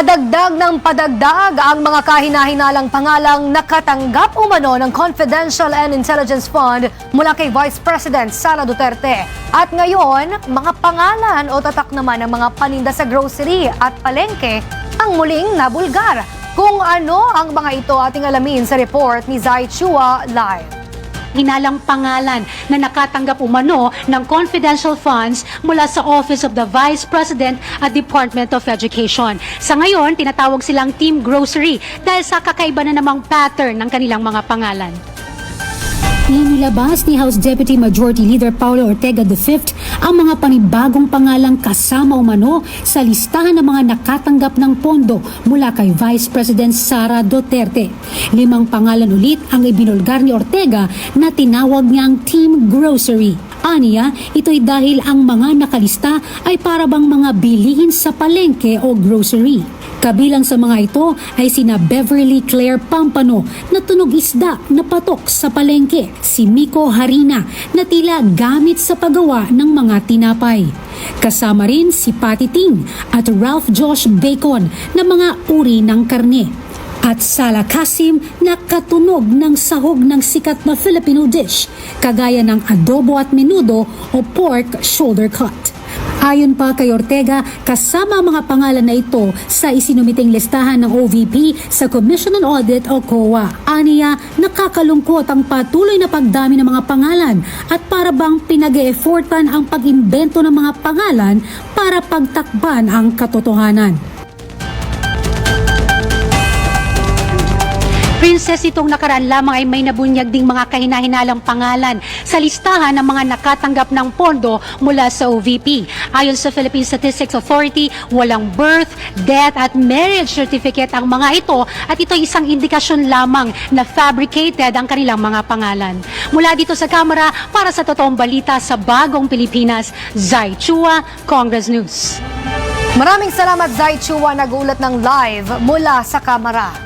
Padagdag ng padagdag ang mga kahinahinalang pangalang nakatanggap umano ng Confidential and Intelligence Fund mula kay Vice President Sara Duterte. At ngayon, mga pangalan o tatak naman ng mga paninda sa grocery at palengke ang muling nabulgar. Kung ano ang mga ito ating alamin sa report ni Zai Chua Live. Hinalang pangalan na nakatanggap umano ng confidential funds mula sa Office of the Vice President at Department of Education. Sa ngayon, tinatawag silang Team Grocery dahil sa kakaiba na namang pattern ng kanilang mga pangalan. Inilabas ni House Deputy Majority Leader Paulo Ortega V ang mga panibagong pangalang kasama umano sa listahan ng mga nakatanggap ng pondo mula kay Vice President Sara Duterte. Limang pangalan ulit ang ibinulgar ni Ortega na tinawag niyang Team Grocery. Aniya, ito'y dahil ang mga nakalista ay para bang mga bilihin sa palengke o grocery. Kabilang sa mga ito ay sina Beverly Claire Pampano na tunog isda na patok sa palengke, si Miko Harina na tila gamit sa paggawa ng mga tinapay. Kasama rin si Patty Ting at Ralph Josh Bacon na mga uri ng karne. At Sala Kasim na katunog ng sahog ng sikat na Filipino dish, kagaya ng adobo at menudo o pork shoulder cut. Ayon pa kay Ortega, kasama mga pangalan na ito sa isinumiting listahan ng OVP sa Commission on Audit o COA. Aniya, nakakalungkot ang patuloy na pagdami ng mga pangalan at para bang pinag-e-effortan ang pag-imbento ng mga pangalan para pagtakban ang katotohanan. Princess, itong nakaraan lamang ay may nabunyag ding mga kahinahinalang pangalan sa listahan ng mga nakatanggap ng pondo mula sa OVP. Ayon sa Philippine Statistics Authority, walang birth, death at marriage certificate ang mga ito at ito ay isang indikasyon lamang na fabricated ang kanilang mga pangalan. Mula dito sa Kamara, para sa totoong balita sa Bagong Pilipinas, Zai Chua, Congress News. Maraming salamat Zai Chua nag-ulat ng live mula sa kamera.